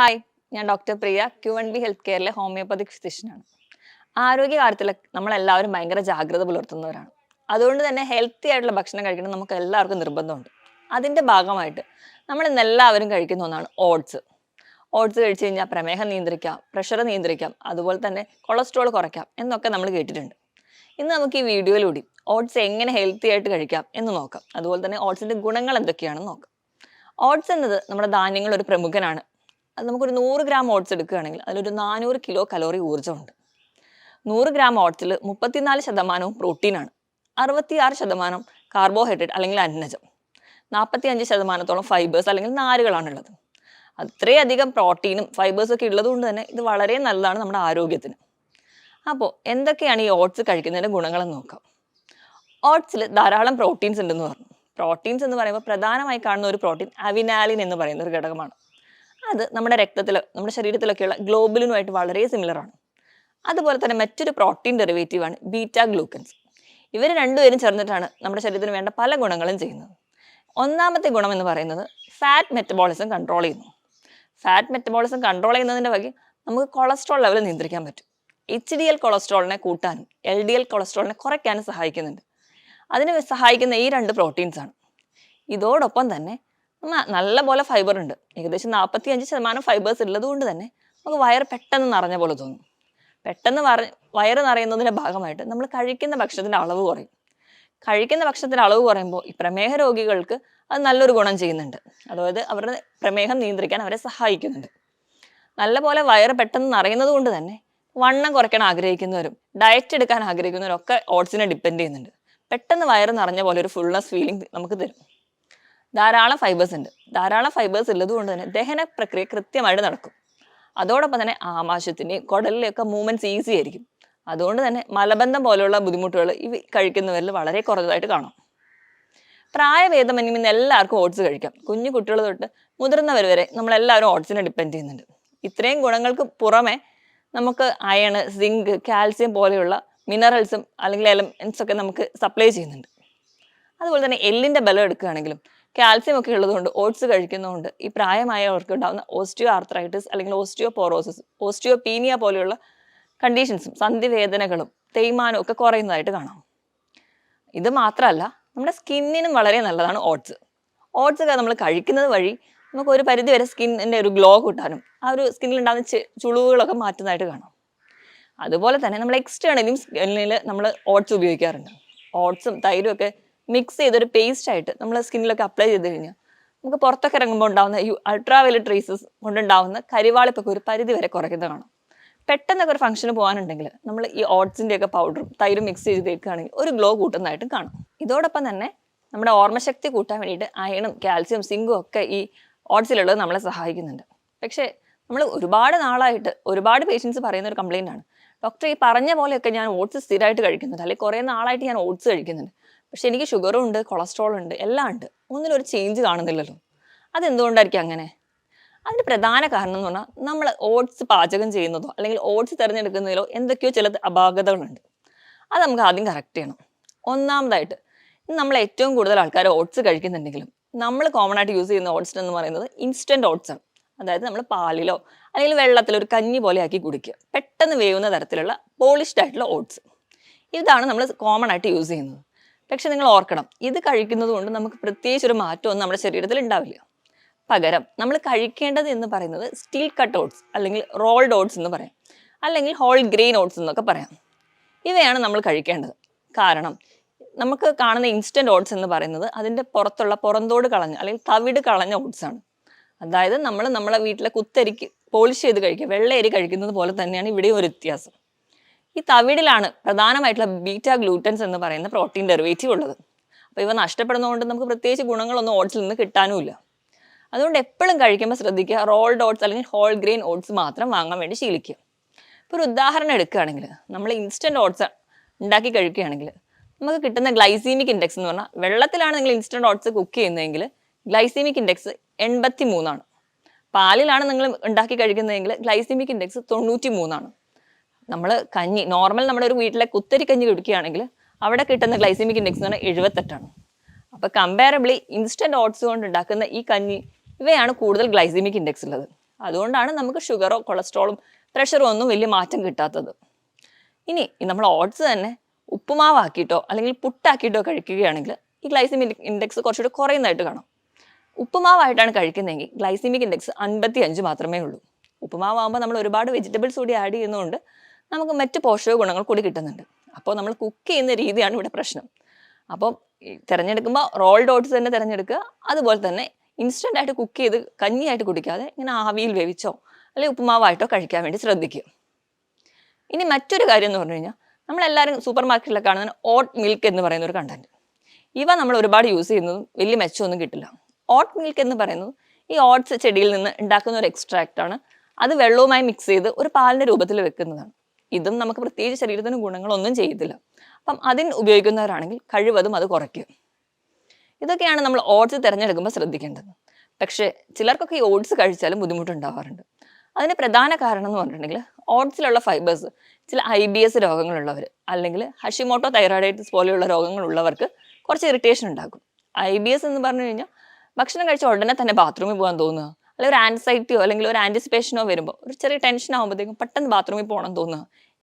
Hi ഞാൻ doctor Priya. Q N B health കെയറിലെ homoeopathic ഫിസിഷ്യനാണ് ആരോഗ്യ കാര്യത്തിൽ നമ്മളെല്ലാവരും ഭയങ്കര ജാഗ്രത പുലർത്തുന്നവരാണ്. അതുകൊണ്ട് തന്നെ ഹെൽത്തി ആയിട്ടുള്ള ഭക്ഷണം കഴിക്കണം നമുക്ക് എല്ലാവർക്കും നിർബന്ധമുണ്ട്. അതിന്റെ ഭാഗമായിട്ട് നമ്മൾ ഇന്ന് എല്ലാവരും കഴിക്കുന്ന ഒന്നാണ് ഓട്സ് ഓട്സ് കഴിച്ചു കഴിഞ്ഞാൽ പ്രമേഹം നിയന്ത്രിക്കാം പ്രഷർ നിയന്ത്രിക്കാം അതുപോലെ തന്നെ കൊളസ്ട്രോൾ കുറയ്ക്കാം എന്നൊക്കെ നമ്മൾ കേട്ടിട്ടുണ്ട്. ഇന്ന് നമുക്ക് ഈ വീഡിയോയിലൂടെ ഓട്സ് എങ്ങനെ ഹെൽത്തി ആയിട്ട് കഴിക്കാം എന്ന് നോക്കാം. അതുപോലെ തന്നെ ഓട്സിന്റെ ഗുണങ്ങൾ എന്തൊക്കെയാണെന്ന് നോക്കാം. ഓട്സ് എന്നത് നമ്മുടെ ധാന്യങ്ങൾ ഒരു പ്രമുഖനാണ് അത് നമുക്കൊരു നൂറ് ഗ്രാം ഓട്സ് എടുക്കുകയാണെങ്കിൽ അതിലൊരു നാനൂറ് കിലോ കലോറി ഊർജമുണ്ട്. നൂറ് ഗ്രാം ഓട്സിൽ മുപ്പത്തിനാല് ശതമാനവും പ്രോട്ടീനാണ്. അറുപത്തിയാറ് ശതമാനം കാർബോഹൈഡ്രേറ്റ് അല്ലെങ്കിൽ അന്നജം. നാൽപ്പത്തി അഞ്ച് ശതമാനത്തോളം ഫൈബേഴ്സ് അല്ലെങ്കിൽ നാരുകളാണുള്ളത്. അത്രയധികം പ്രോട്ടീനും ഫൈബേഴ്സും ഒക്കെ ഉള്ളത് കൊണ്ട് തന്നെ ഇത് വളരെ നല്ലതാണ് നമ്മുടെ ആരോഗ്യത്തിന്. അപ്പോൾ എന്തൊക്കെയാണ് ഈ ഓട്സ് കഴിക്കുന്നതിന്റെ ഗുണങ്ങളെന്ന് നോക്കാം. ഓട്സിൽ ധാരാളം പ്രോട്ടീൻസ് ഉണ്ടെന്ന് പറഞ്ഞു. പ്രോട്ടീൻസ് എന്ന് പറയുമ്പോൾ പ്രധാനമായി കാണുന്ന ഒരു പ്രോട്ടീൻ അവിനാലിൻ എന്ന് പറയുന്ന ഒരു ഘടകമാണ്. അത് നമ്മുടെ രക്തത്തിൽ നമ്മുടെ ശരീരത്തിലൊക്കെയുള്ള ഗ്ലോബലിനുമായിട്ട് വളരെ സിമിലറാണ് അതുപോലെ തന്നെ മറ്റൊരു പ്രോട്ടീൻ ഡെറിവേറ്റീവാണ് ബീറ്റ ഗ്ലൂക്കൻസ് ഇവർ രണ്ടുപേരും ചേർന്നിട്ടാണ് നമ്മുടെ ശരീരത്തിന് വേണ്ട പല ഗുണങ്ങളും ചെയ്യുന്നത്. ഒന്നാമത്തെ ഗുണം എന്ന് പറയുന്നത് ഫാറ്റ് മെറ്റബോളിസം കൺട്രോൾ ചെയ്യുന്നു. ഫാറ്റ് മെറ്റബോളിസം കൺട്രോൾ ചെയ്യുന്നതിന്റെ വകി നമുക്ക് കൊളസ്ട്രോൾ ലെവൽ നിയന്ത്രിക്കാൻ പറ്റും. എച്ച് ഡി എൽ കൊളസ്ട്രോളിനെ കൂട്ടാനും എൽ ഡി എൽ കൊളസ്ട്രോളിനെ കുറയ്ക്കാനും സഹായിക്കുന്നുണ്ട്. അതിന് സഹായിക്കുന്ന ഈ രണ്ട് പ്രോട്ടീൻസ് ആണ്. ഇതോടൊപ്പം തന്നെ നല്ല പോലെ ഫൈബർ ഉണ്ട്. ഏകദേശം നാൽപ്പത്തി അഞ്ച് ശതമാനം ഫൈബേഴ്സ് ഉള്ളത് കൊണ്ട് തന്നെ നമുക്ക് വയറ് പെട്ടെന്ന് നിറഞ്ഞ പോലെ തോന്നും. പെട്ടെന്ന് വയറ് നിറയുന്നതിന്റെ ഭാഗമായിട്ട് നമ്മൾ കഴിക്കുന്ന ഭക്ഷണത്തിന്റെ അളവ് കുറയും. കഴിക്കുന്ന ഭക്ഷണത്തിന്റെ അളവ് കുറയുമ്പോൾ ഈ പ്രമേഹ രോഗികൾക്ക് അത് നല്ലൊരു ഗുണം ചെയ്യുന്നുണ്ട്. അതായത് അവരുടെ പ്രമേഹം നിയന്ത്രിക്കാൻ അവരെ സഹായിക്കുന്നുണ്ട്. നല്ലപോലെ വയറ് പെട്ടെന്ന് നിറയുന്നത് കൊണ്ട് തന്നെ വണ്ണം കുറയ്ക്കാൻ ആഗ്രഹിക്കുന്നവരും ഡയറ്റ് എടുക്കാൻ ആഗ്രഹിക്കുന്നവരും ഒക്കെ ഓട്സിനെ ഡിപ്പെൻഡ് ചെയ്യുന്നുണ്ട്. പെട്ടെന്ന് വയറ് നിറഞ്ഞ പോലെ ഒരു ഫുൾനെസ് ഫീലിംഗ് നമുക്ക് തരും. ധാരാളം ഫൈബേഴ്സ് ഉണ്ട്. ധാരാളം ഫൈബേഴ്സ് ഉള്ളത് കൊണ്ട് തന്നെ ദഹന പ്രക്രിയ കൃത്യമായിട്ട് നടക്കും. അതോടൊപ്പം തന്നെ ആമാശയത്തിന്റെയും കുടലിലെയൊക്കെ മൂവ്മെന്റ്സ് ഈസി ആയിരിക്കും. അതുകൊണ്ട് തന്നെ മലബന്ധം പോലെയുള്ള ബുദ്ധിമുട്ടുകൾ ഇവ കഴിക്കുന്നവരിൽ വളരെ കുറഞ്ഞതായിട്ട് കാണാം. പ്രായഭേദമന്യം ഇന്ന് എല്ലാവർക്കും ഓട്സ് കഴിക്കാം. കുഞ്ഞു കുട്ടികൾ തൊട്ട് മുതിർന്നവർ വരെ നമ്മളെല്ലാവരും ഓട്സിനെ ഡിപ്പെൻഡ് ചെയ്യുന്നുണ്ട്. ഇത്രയും ഗുണങ്ങൾക്ക് പുറമെ നമുക്ക് അയൺ സിങ്ക് കാൽസ്യം പോലെയുള്ള മിനറൽസും അല്ലെങ്കിൽ എലമെൻസ് ഒക്കെ നമുക്ക് സപ്ലൈ ചെയ്യുന്നുണ്ട്. അതുപോലെ തന്നെ എല്ലിന്റെ ബലം എടുക്കുകയാണെങ്കിലും കാൽസ്യം ഒക്കെ ഉള്ളതുകൊണ്ട് ഓട്സ് കഴിക്കുന്നതുകൊണ്ട് ഈ പ്രായമായവർക്ക് ഉണ്ടാകുന്ന ഓസ്റ്റിയോ ആർത്രൈറ്റിസ് അല്ലെങ്കിൽ ഓസ്റ്റിയോ പോറോസിസ് ഓസ്റ്റിയോ പീനിയ പോലെയുള്ള കണ്ടീഷൻസും സന്ധിവേദനകളും തേയ്മാനവും ഒക്കെ കുറയുന്നതായിട്ട് കാണാം. ഇത് മാത്രമല്ല നമ്മുടെ സ്കിന്നിനും വളരെ നല്ലതാണ് ഓട്സ് ഓട്സ് ഒക്കെ നമ്മൾ കഴിക്കുന്നത് വഴി നമുക്ക് ഒരു പരിധി വരെ സ്കിന്നിന്റെ ഒരു ഗ്ലോ കിട്ടാനും ആ ഒരു സ്കിന്നിൽ ഉണ്ടാകുന്ന ചുളിവുകളൊക്കെ മാറ്റുന്നതായിട്ട് കാണാം. അതുപോലെ തന്നെ നമ്മൾ എക്സ്റ്റേണലിയും സ്കിന്നിൽ നമ്മൾ ഓട്സ് ഉപയോഗിക്കാറുണ്ട്. ഓട്സും തൈരും ഒക്കെ മിക്സ് ചെയ്തൊരു പേസ്റ്റ് ആയിട്ട് നമ്മൾ സ്കിന്നിലൊക്കെ അപ്ലൈ ചെയ്ത് കഴിഞ്ഞാൽ നമുക്ക് പുറത്തൊക്കെ ഇറങ്ങുമ്പോൾ ഉണ്ടാവുന്ന ഈ അൾട്രാ വയലറ്റ് റേസസ് കൊണ്ടുണ്ടാവുന്ന കരിവാളിപ്പൊക്കെ ഒരു പരിധി വരെ കുറയ്ക്കുന്നത് കാണാം പെട്ടെന്നൊക്കെ ഒരു ഫംഗ്ഷന് പോകാനുണ്ടെങ്കിൽ നമ്മൾ ഈ ഓട്സിന്റെ ഒക്കെ പൗഡറും തൈരും മിക്സ് ചെയ്ത് തേക്കുകയാണെങ്കിൽ ഒരു ഗ്ലോ കൂട്ടുന്നതായിട്ടും കാണും. ഇതോടൊപ്പം തന്നെ നമ്മുടെ ഓർമ്മശക്തി കൂട്ടാൻ വേണ്ടിയിട്ട് അയണും കാൽസ്യം സിങ്കും ഒക്കെ ഈ ഓട്സിലുള്ളത് നമ്മളെ സഹായിക്കുന്നുണ്ട്. പക്ഷേ നമ്മൾ ഒരുപാട് നാളായിട്ട് ഒരുപാട് പേഷ്യൻസ് പറയുന്ന ഒരു കംപ്ലയിന്റ് ആണ്. ഡോക്ടർ ഈ പറഞ്ഞ പോലെയൊക്കെ ഞാൻ ഓട്സ് സ്ഥിരമായിട്ട് കഴിക്കുന്നുണ്ട്. അല്ലെങ്കിൽ കുറേ നാളായിട്ട് ഞാൻ ഓട്സ് കഴിക്കുന്നുണ്ട്. പക്ഷെ എനിക്ക് ഷുഗറും ഉണ്ട് കൊളസ്ട്രോളും ഉണ്ട് എല്ലാം ഉണ്ട്. ഒന്നിലും ഒരു ചേഞ്ച് കാണുന്നില്ലല്ലോ. അതെന്തുകൊണ്ടായിരിക്കും അങ്ങനെ? അതിന് പ്രധാന കാരണം എന്ന് പറഞ്ഞാൽ നമ്മൾ ഓട്സ് പാചകം ചെയ്യുന്നതോ അല്ലെങ്കിൽ ഓട്സ് തിരഞ്ഞെടുക്കുന്നതിലോ എന്തൊക്കെയോ ചില അപാകതകളുണ്ട്. അത് നമുക്ക് ആദ്യം കറക്റ്റ് ചെയ്യണം. ഒന്നാമതായിട്ട് നമ്മൾ ഏറ്റവും കൂടുതൽ ആൾക്കാർ ഓട്സ് കഴിക്കുന്നുണ്ടെങ്കിലും നമ്മൾ കോമൺ ആയിട്ട് യൂസ് ചെയ്യുന്ന ഓട്സ് എന്ന് പറയുന്നത് ഇൻസ്റ്റന്റ് ഓട്സ് ആണ്. അതായത് നമ്മൾ പാലിലോ അല്ലെങ്കിൽ വെള്ളത്തിലോ ഒരു കഞ്ഞി പോലെ ആക്കി കുടിക്കുക. പെട്ടെന്ന് വേവുന്ന തരത്തിലുള്ള പോളിഷ്ഡ് ആയിട്ടുള്ള ഓട്സ് ഇതാണ് നമ്മൾ കോമൺ ആയിട്ട് യൂസ് ചെയ്യുന്നത്. പക്ഷെ നിങ്ങൾ ഓർക്കണം ഇത് കഴിക്കുന്നത് കൊണ്ട് നമുക്ക് പ്രത്യേകിച്ച് ഒരു മാറ്റമൊന്നും നമ്മുടെ ശരീരത്തിൽ ഉണ്ടാവില്ല. പകരം നമ്മൾ കഴിക്കേണ്ടത് എന്ന് പറയുന്നത് സ്റ്റീൽ കട്ട് ഓട്സ് അല്ലെങ്കിൽ റോൾഡ് ഓട്സ് എന്ന് പറയാം. അല്ലെങ്കിൽ ഹോൾ ഗ്രെയിൻ ഓട്സ് എന്നൊക്കെ പറയാം. ഇവയാണ് നമ്മൾ കഴിക്കേണ്ടത്. കാരണം നമുക്ക് കാണുന്ന ഇൻസ്റ്റന്റ് ഓട്സ് എന്ന് പറയുന്നത് അതിന്റെ പുറത്തുള്ള പുറന്തോട് കളഞ്ഞ അല്ലെങ്കിൽ തവിട് കളഞ്ഞ ആണ്. അതായത് നമ്മൾ നമ്മളെ വീട്ടിലെ കുത്തരിക്ക് പോളിഷ് ചെയ്ത് കഴിക്കുക വെള്ളയരി കഴിക്കുന്നത് പോലെ തന്നെയാണ് ഇവിടെയും ഒരു വ്യത്യാസം. ഈ തവിടിലാണ് പ്രധാനമായിട്ടുള്ള ബീറ്റാ ഗ്ലൂട്ടൻസ് എന്ന് പറയുന്ന പ്രോട്ടീൻ ഡെറിവേറ്റീവ് ഉള്ളത്. അപ്പോൾ ഇവ നഷ്ടപ്പെടുന്നതുകൊണ്ട് നമുക്ക് പ്രത്യേകിച്ച് ഗുണങ്ങളൊന്നും ഓട്സിൽ നിന്ന് കിട്ടാനുമില്ല. അതുകൊണ്ട് എപ്പോഴും കഴിക്കുമ്പോൾ ശ്രദ്ധിക്കുക റോൾഡ് ഓട്സ് അല്ലെങ്കിൽ ഹോൾ ഗ്രെയിൻ ഓട്സ് മാത്രം വാങ്ങാൻ വേണ്ടി ശീലിക്കുക. ഇപ്പോൾ ഒരു ഉദാഹരണം എടുക്കുകയാണെങ്കിൽ നമ്മൾ ഇൻസ്റ്റന്റ് ഓട്സ് ഉണ്ടാക്കി കഴിക്കുകയാണെങ്കിൽ നമുക്ക് കിട്ടുന്ന ഗ്ലൈസീമിക് ഇൻഡെക്സ് എന്ന് പറഞ്ഞാൽ വെള്ളത്തിലാണ് നിങ്ങൾ ഇൻസ്റ്റന്റ് ഓട്സ് കുക്ക് ചെയ്യുന്നതെങ്കിൽ ഗ്ലൈസീമിക് ഇൻഡെക്സ് എൺപത്തി മൂന്നാണ് പാലിലാണ് നിങ്ങൾ ഉണ്ടാക്കി കഴിക്കുന്നതെങ്കിൽ ഗ്ലൈസീമിക് ഇൻഡെക്സ് തൊണ്ണൂറ്റി മൂന്നാണ് നമ്മൾ കഞ്ഞി നോർമൽ നമ്മുടെ ഒരു വീട്ടിലെ കുത്തരി കഞ്ഞി കുടിക്കുകയാണെങ്കിൽ അവിടെ കിട്ടുന്ന ഗ്ലൈസമിക് ഇൻഡെക്സ് എന്ന് പറഞ്ഞാൽ എഴുപത്തെട്ടാണ്. അപ്പോൾ കമ്പാരബിളി ഇൻസ്റ്റന്റ് ഓട്സ് കൊണ്ട് ഉണ്ടാക്കുന്ന ഈ കഞ്ഞി ഇവയാണ് കൂടുതൽ ഗ്ലൈസമിക് ഇൻഡെക്സ് ഉള്ളത്. അതുകൊണ്ടാണ് നമുക്ക് ഷുഗറോ കൊളസ്ട്രോളും പ്രഷറോ ഒന്നും വലിയ മാറ്റം കിട്ടാത്തത്. ഇനി നമ്മൾ ഓട്സ് തന്നെ ഉപ്പുമാവാക്കിയിട്ടോ അല്ലെങ്കിൽ പുട്ടാക്കിയിട്ടോ കഴിക്കുകയാണെങ്കിൽ ഈ ഗ്ലൈസിമിക് ഇൻഡെക്സ് കുറച്ചുകൂടി കുറയുന്നതായിട്ട് കാണാം. ഉപ്പുമാവായിട്ടാണ് കഴിക്കുന്നതെങ്കിൽ ഗ്ലൈസിമിക് ഇൻഡെക്സ് അൻപത്തി അഞ്ച് മാത്രമേ ഉള്ളൂ. ഉപ്പുമാവാകുമ്പോൾ നമ്മൾ ഒരുപാട് വെജിറ്റബിൾസ് കൂടി ആഡ് ചെയ്യുന്നതുകൊണ്ട് നമുക്ക് മറ്റ് പോഷക ഗുണങ്ങൾ കൂടി കിട്ടുന്നുണ്ട്. അപ്പോൾ നമ്മൾ കുക്ക് ചെയ്യുന്ന രീതിയാണ് ഇവിടെ പ്രശ്നം. അപ്പം തിരഞ്ഞെടുക്കുമ്പോൾ റോൾഡ് ഓട്സ് തന്നെ തിരഞ്ഞെടുക്കുക. അതുപോലെ തന്നെ ഇൻസ്റ്റന്റ് ആയിട്ട് കുക്ക് ചെയ്ത് കഞ്ഞിയായിട്ട് കുടിക്കാതെ ഇങ്ങനെ ആവിയിൽ വേവിച്ചോ അല്ലെങ്കിൽ ഉപ്പുമാവായിട്ടോ കഴിക്കാൻ വേണ്ടി ശ്രദ്ധിക്കുക. ഇനി മറ്റൊരു കാര്യം എന്ന് പറഞ്ഞു കഴിഞ്ഞാൽ നമ്മളെല്ലാവരും സൂപ്പർ മാർക്കറ്റിലൊക്കെ കാണുന്ന ഓട്ട് മിൽക്ക് എന്ന് പറയുന്ന ഒരു കണ്ടന്റ് ഇവ നമ്മൾ ഒരുപാട് യൂസ് ചെയ്യുന്നതും വലിയ മെച്ചമൊന്നും കിട്ടില്ല. ഓട്ട് മിൽക്ക് എന്ന് പറയുന്നത് ഈ ഓട്സ് ചെടിയിൽ നിന്ന് ഉണ്ടാക്കുന്ന ഒരു എക്സ്ട്രാക്റ്റാണ് അത് വെള്ളവുമായി മിക്സ് ചെയ്ത് ഒരു പാലിന്റെ രൂപത്തിൽ വെക്കുന്നതാണ്. ഇതും നമുക്ക് പ്രത്യേകിച്ച് ശരീരത്തിന് ഗുണങ്ങളൊന്നും ചെയ്യത്തില്ല. അപ്പം അതിന് ഉപയോഗിക്കുന്നവരാണെങ്കിൽ കഴിവതും അത് കുറയ്ക്കുക ഇതൊക്കെയാണ് നമ്മൾ ഓട്സ് തിരഞ്ഞെടുക്കുമ്പോൾ ശ്രദ്ധിക്കേണ്ടത്. പക്ഷേ ചിലർക്കൊക്കെ ഈ ഓട്സ് കഴിച്ചാലും ബുദ്ധിമുട്ടുണ്ടാവാറുണ്ട്. അതിന് പ്രധാന കാരണം എന്ന് പറഞ്ഞിട്ടുണ്ടെങ്കിൽ ഓട്സിലുള്ള ഫൈബേഴ്സ് ചില ഐ ബി എസ് രോഗങ്ങളുള്ളവർ അല്ലെങ്കിൽ ഹഷിമോട്ടോ തൈറോയിഡൈറ്റിസ് പോലെയുള്ള രോഗങ്ങളുള്ളവർക്ക് കുറച്ച് ഇറിറ്റേഷൻ ഉണ്ടാക്കും. ഐ ബി എസ് എന്ന് പറഞ്ഞു കഴിഞ്ഞാൽ ഭക്ഷണം കഴിച്ച ഉടനെ തന്നെ ബാത്റൂമിൽ പോകാൻ തോന്നുക അല്ലെങ്കിൽ ഒരു ആൻസൈറ്റിയോ അല്ലെങ്കിൽ ഒരു ആന്റിസിപ്പേഷനോ വരുമ്പോൾ ഒരു ചെറിയ ടെൻഷൻ ആകുമ്പോഴത്തേക്കും പെട്ടെന്ന് ബാത്റൂമിൽ പോകണം തോന്നുക.